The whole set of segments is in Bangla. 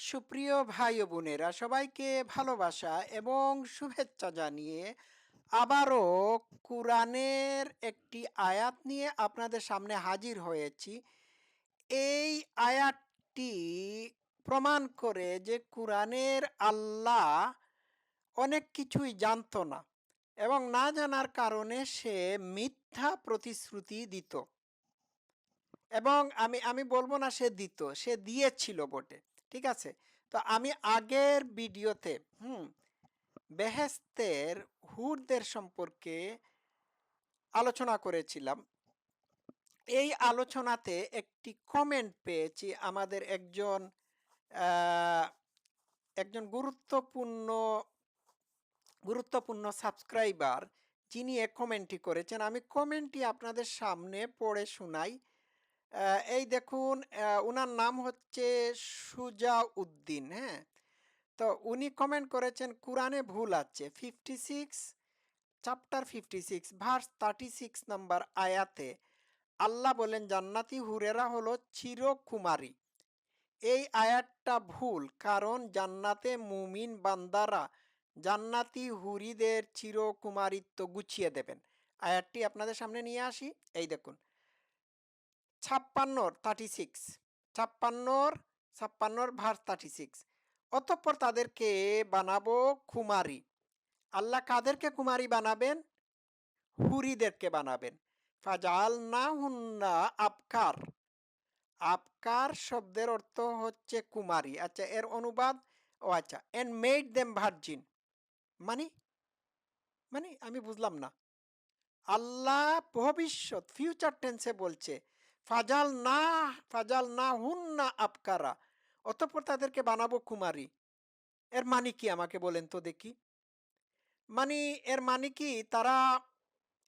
সুপ্রিয় ভাই বোনেরা, সবাইকে ভালোবাসা এবং শুভেচ্ছা জানিয়ে আবারও কোরআনের একটি আয়াত নিয়ে আপনাদের সামনে হাজির হয়েছি। এই আয়াতটি প্রমাণ করে যে কোরআনের আল্লাহ অনেক কিছুই জানতো না এবং না জানার কারণে সে মিথ্যা প্রতিশ্রুতি দিত। এবং আমি আমি বলব না সে দিত, সে দিয়েছিল বটে। ঠিক আছে? তো আমি আগের ভিডিওতে, হুম বেহেস্তের হুরদের সম্পর্কে আলোচনা করেছিলাম। এই আলোচনাতে একটি কমেন্ট পেয়েছি আমাদের একজন একজন গুরুত্বপূর্ণ গুরুত্বপূর্ণ সাবস্ক্রাইবার যিনি এ কমেন্টটি করেছেন। আমি কমেন্টটি আপনাদের সামনে পড়ে শোনাই। এই দেখুন উনার নাম হচ্ছে সুজা উদ্দিন হ্যাঁ? তো উনি কমেন্ট করেছেন, কোরআনে ভুল আছে। Fifty six chapter fifty six verse thirty six number আয়াতে আল্লাহ বলেন, জান্নাতি হুরেরা হলো চিরকুমারী। এই আয়াতটা ভুল, কারণ জান্নাতে মুমিন বান্দারা জান্নাতি হুরিদের চিরকুমারিত্ব গুছিয়ে দেবেন। আয়াতটি আপনাদের সামনে নিয়ে আসি। এই দেখুন ছাপ্পান্নর থার্টি সিক্স ছাপ্পান্নর ছাপ্পান্নর ভার্স থার্টি সিক্স অতঃপর তাদেরকে বানাবো কুমারী আল্লাহ কাদেরকে কুমারী বানাবেন? হুরিদেরকে বানাবেন। ফাজাল না হুন্না আবকার। আবকার শব্দের অর্থ হচ্ছে কুমারী আচ্ছা এর অনুবাদ? ও আচ্ছা এন্ড মেড দেম ভার্জিন মানে? মানে আমি বুঝলাম না। আল্লাহ ভবিষ্যৎ ফিউচার টেন্সে বলছে ফাজাল না ফাজাল না হুন না আপকারা অতঃপর তাদেরকে বানাবো কুমারী। এর মানে কি আমাকে বলেন তো দেখি। মানে এর মানে কি তারা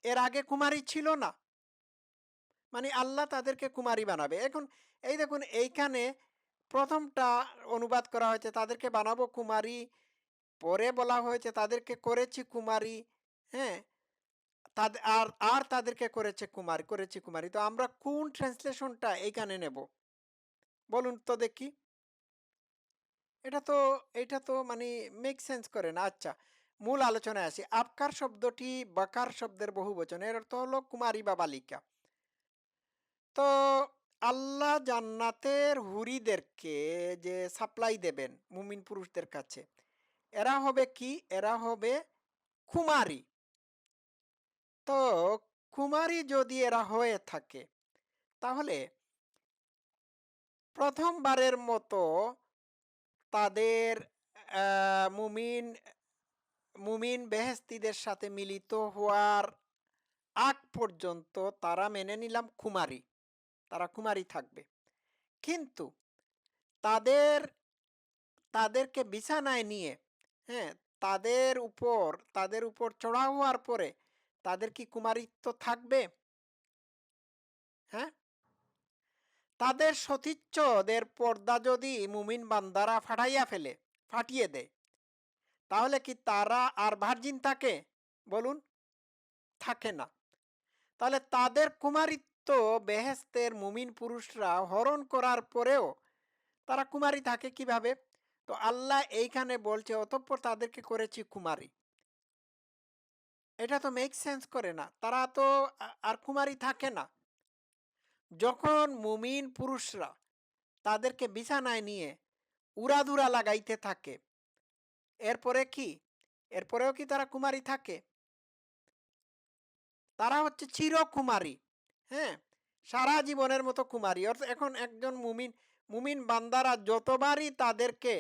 এর আগে কুমারী ছিল না? মানে আল্লাহ তাদেরকে কুমারী বানাবে। এখন এই দেখুন, এইখানে প্রথমটা অনুবাদ করা হয়েছে, তাদেরকে বানাবো কুমারী, পরে বলা হয়েছে তাদেরকে করেছি কুমারী হ্যাঁ? তাদের আর আর তাদেরকে করেছে কুমারী, করেছি কুমারী। তো আমরা কোন ট্রান্সলেশনটা এইখানে নেব? বলুন তো দেখি। এটা তো এটা তো মানে মেক সেন্স করে না আচ্ছা মূল আলোচনায় আসি। আপকার শব্দটি বাকার শব্দের বহু বচন এর অর্থ হলো কুমারী বা বালিকা। তো আল্লাহ জান্নাতের হুরিদেরকে যে সাপ্লাই দেবেন মুমিন পুরুষদের কাছে, এরা হবে কি? এরা হবে কুমারী। তো কুমারী যদি এরা হয়ে থাকে, তাহলে প্রথমবারের মতো তাদের মুমিন মুমিন বেহেস্তিদের সাথে মিলিত হওয়ার আগ পর্যন্ত তারা মেনে নিলাম কুমারী, তারা কুমারী থাকবে। কিন্তু তাদের, তাদেরকে বিছানায় নিয়ে হ্যাঁ তাদের উপর তাদের উপর চড়া হওয়ার পরে তাদের কি কুমারিত্ব থাকবে? হ্যাঁ? তাদের সতীচ্ছদের পর্দা যদি মুমিন বান্দারা ফাটাইয়া ফেলে, ফাটিয়ে দেয়, তাহলে কি তারা আর ভার্জিন থাকে? বলুন। থাকে না। তাহলে তাদের কুমারিত্ব বেহেস্তের মুমিন পুরুষরা হরণ করার পরেও তারা কুমারী থাকে কীভাবে? তো আল্লাহ এইখানে বলছে, অতঃপর তাদেরকে করেছি কুমারী। এটা তো মেক সেন্স করে না। তারা তো আর কুমারী থাকে না। যখন মুমিন পুরুষরা তাদেরকে বিছানায় নিয়ে উড়াদুরা লাগাইতে থাকে, এরপরে কি? এরপরেও কি তারা কুমারী থাকে? তারা হচ্ছে চিরকুমারী হ্যাঁ? সারা জীবনের মতো কুমারী। অর্থাৎ এখন একজন মুমিন মুমিন বান্দারা যতবারই তাদেরকে,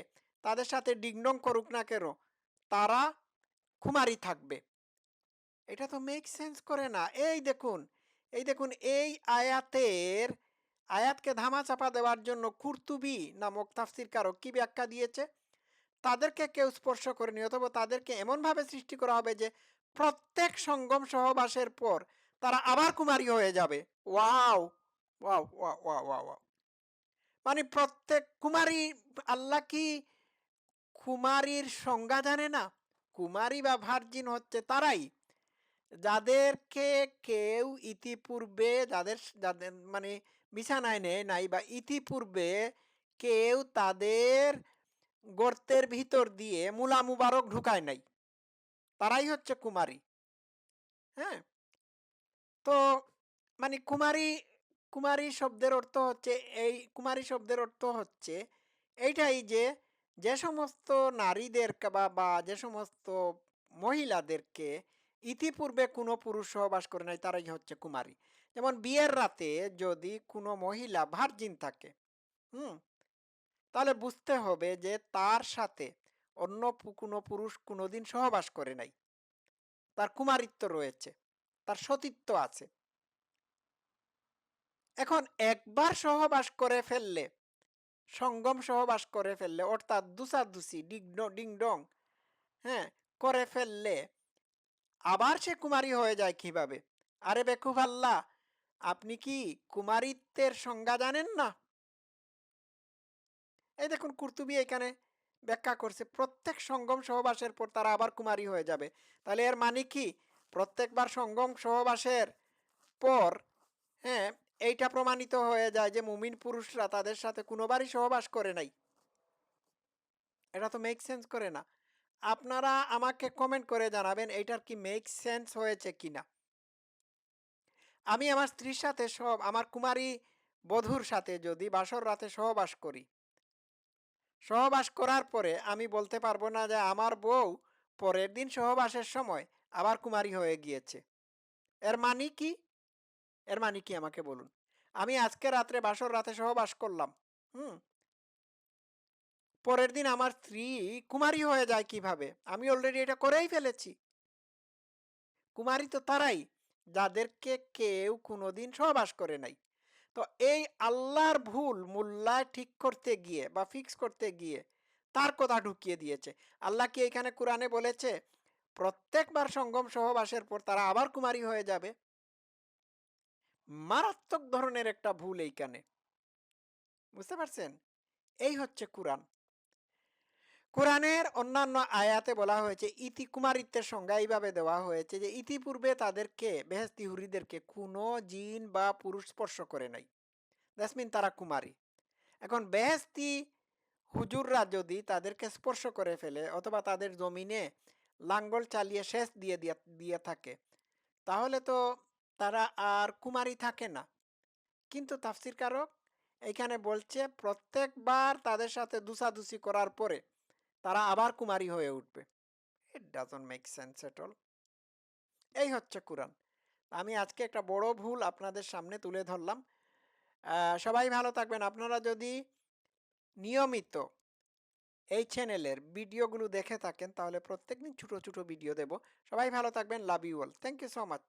তাদের সাথে ডিংডং করুক না কেন, তারা কুমারী থাকবে। এটা তো মেক সেন্স করে না। এই দেখুন এই দেখুন, এই আয়াতের, আয়াতকে ধামাচাপা দেওয়ার জন্য কুর্তুবি নামক তাফসির কারক কি ব্যাখ্যা দিয়েছে? তাদেরকে কেউ স্পর্শ করেনি, অথবা তাদেরকে এমনভাবে সৃষ্টি করা হবে যে প্রত্যেক সঙ্গম সহবাসের পর তারা আবার কুমারী হয়ে যাবে। Wow! Wow wow wow wow মানে প্রত্যেক কুমারী, আল্লাহ কি কুমারীর সংজ্ঞা জানে না? কুমারী বা ভার্জিন হচ্ছে তারাই। যাদেরকে কেউ ইতিপূর্বে যাদের যাদের মানে বিছানায় নেয় নাই বা ইতিপূর্বে কেউ তাদের গর্তের ভিতর দিয়ে মুলা মুবারক ঢুকায় নাই। তারাই হচ্ছে কুমারী। হ্যাঁ? তো মানে কুমারী কুমারী শব্দের অর্থ হচ্ছে এই, কুমারী শব্দের অর্থ হচ্ছে এইটাই যে যে সমস্ত নারীদের বা বা যে সমস্ত মহিলাদেরকে ইতিপূর্বে কোনো পুরুষ সহবাস করে নাই, তারাই হচ্ছে কুমারী। যেমন বিয়ের রাতে যদি কোনো মহিলা ভার্জিন থাকে, হুম, তাহলে বুঝতে হবে যে তার সাথে অন্য কোনো পুরুষ কোনোদিন সহবাস করে নাই। তার কুমারিত্ব রয়েছে, তার সতীত্ব আছে। এখন একবার সহবাস করে ফেললে, সঙ্গম সহবাস করে ফেললে, অর্থাৎ দুসাদুসি ডিং, ডং হ্যাঁ করে ফেললে আবার সে কুমারী হয়ে যায় কীভাবে? আরে বেকুব আল্লাহ আপনি কি কুমারিত্বের সংজ্ঞা জানেন না? এই দেখুন কুর্তুবি এখানে ব্যাখ্যা করছে, প্রত্যেক সঙ্গম সহবাসের পর তারা আবার কুমারী হয়ে যাবে। তাহলে এর মানে কি? প্রত্যেকবার সঙ্গম সহবাসের পর হ্যাঁ এইটা প্রমাণিত হয়ে যায় যে মুমিন পুরুষরা তাদের সাথে কোনোবারই সহবাস করে নাই। এটা তো মেক সেন্স করে না। আপনারা আমাকে কমেন্ট করে জানাবেন, এইটার কি মেক সেন্স হয়েছে কিনা? আমি আমার স্ত্রীর সাথে সব, আমার কুমারী বধূর সাথে যদি বাসর রাতে সহবাস করি। সহবাস করার পরে আমি বলতে পারব না যে আমার বউ পরের দিন সহবাসের সময় আবার কুমারী হয়ে গিয়েছে। এর মানে কি? এর মানে কি আমাকে বলুন? আমি আজকে রাত্রে বাসর রাতে সহবাস করলাম, হুম? পরের দিন আমার স্ত্রী কুমারী হয়ে যায় কীভাবে? আমি অলরেডি এটা করেই ফেলেছি। কুমারী তো তারাই, যাদেরকে কেউ কোনোদিন সহবাস করে নাই। তো এই আল্লাহর ভুল মূল্যায় ঠিক করতে গিয়ে বা ফিক্স করতে গিয়ে তার কথা ঢুকিয়ে দিয়েছে। আল্লাহ কি এখানে কোরআনে বলেছে, প্রত্যেকবার সঙ্গম সহবাসের পর তারা আবার কুমারী হয়ে যাবে মারাত্মক ধরনের একটা ভুল এইখানে। বুঝতে পারছেন? এই হচ্ছে কোরআন। কোরআনের অন্যান্য আয়াতে বলা হয়েছে, ইতি কুমারিত্বের সংজ্ঞা এইভাবে দেওয়া হয়েছে যে, ইতিপূর্বে তাদেরকে বেহেস্তি হুরিদেরকে কোনো জিন বা পুরুষ স্পর্শ করে নাই। দ্যাসমিন তারা কুমারী। এখন বেহেস্তি হুজুররা যদি তাদেরকে স্পর্শ করে ফেলে অথবা তাদের জমিনে লাঙ্গল চালিয়ে শেষ দিয়ে দিয়ে দিয়ে থাকে, তাহলে তো তারা আর কুমারী থাকে না। কিন্তু তাফসির কারক এখানে বলছে, প্রত্যেকবার তাদের সাথে দুসাদুসি করার পরে তারা আবার কুমারী হয়ে উঠবে। It doesn't make sense at all এই হচ্ছে কোরআন। আমি আজকে একটা বড় ভুল আপনাদের সামনে তুলে ধরলাম। সবাই ভালো থাকবেন। আপনারা যদি নিয়মিত এই চ্যানেলের ভিডিওগুলো দেখে থাকেন, তাহলে প্রত্যেকদিন ছোটো ছোটো ভিডিও দেব। সবাই ভালো থাকবেন। Love you all thank you so much